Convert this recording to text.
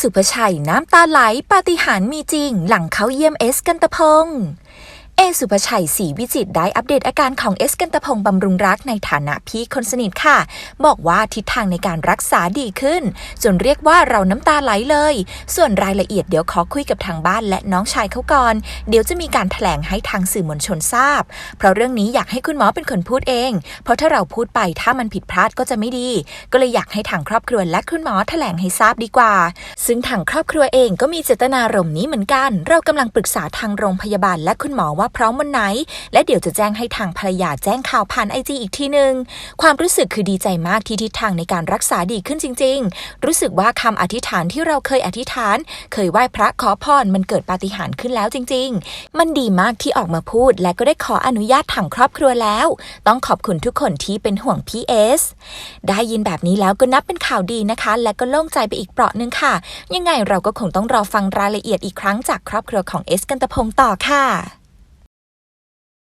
สุภชัยน้ำตาไหลปาฏิหาริย์มีจริง หลังเขาเยี่ยมเอสกันตะพง เอสุภชัยศรีวิจิตรได้อัปเดตอาการของเอสกันตะพงศ์บำรุงรักในฐานะพี่คนสนิทค่ะ บอกว่าทิศทางในการรักษาดีขึ้น จนเรียกว่าเราน้ำตาไหลเลย ส่วนรายละเอียดเดี๋ยวขอคุยกับทางบ้านและน้องชายเขาก่อน เดี๋ยวจะมีการแถลงให้ทางสื่อมวลชนทราบ เพราะเรื่องนี้อยากให้คุณหมอเป็นคนพูดเอง เพราะถ้าเราพูดไปถ้ามันผิดพลาดก็จะไม่ดี ก็เลยอยากให้ทางครอบครัวและคุณหมอแถลงให้ทราบดีกว่า ซึ่งทางครอบครัวเองก็มีเจตนารมณ์นี้เหมือนกัน เรากำลังปรึกษาทางโรงพยาบาลและคุณหมอว่าพร้อมวันไหน และเดี๋ยวจะแจ้งให้ทางภรรยาแจ้งข่าวผ่านไอจีอีกทีหนึ่งความรู้สึกคือดีใจมากที่ทิศทางในการรักษาดีขึ้นจริง ๆ รู้สึกว่าคำอธิษฐานที่เราเคยอธิษฐาน เคยไหว้พระขอพรมันเกิดปาฏิหาริย์ขึ้นแล้วจริง ๆ มันดีมากที่ออกมาพูด และก็ได้ขออนุญาตทางครอบครัวแล้ว ต้องขอบคุณทุกคนที่เป็นห่วงพีเอสได้ยินแบบนี้แล้วก็นับเป็นข่าวดีนะคะ และก็โล่งใจไปอีกเปราะหนึ่งค่ะ ยังไงเราก็คงต้องรอฟังรายละเอียดอีกครั้งจากครอบครัวของเอสกันตะพงศ์ต่อค่ะ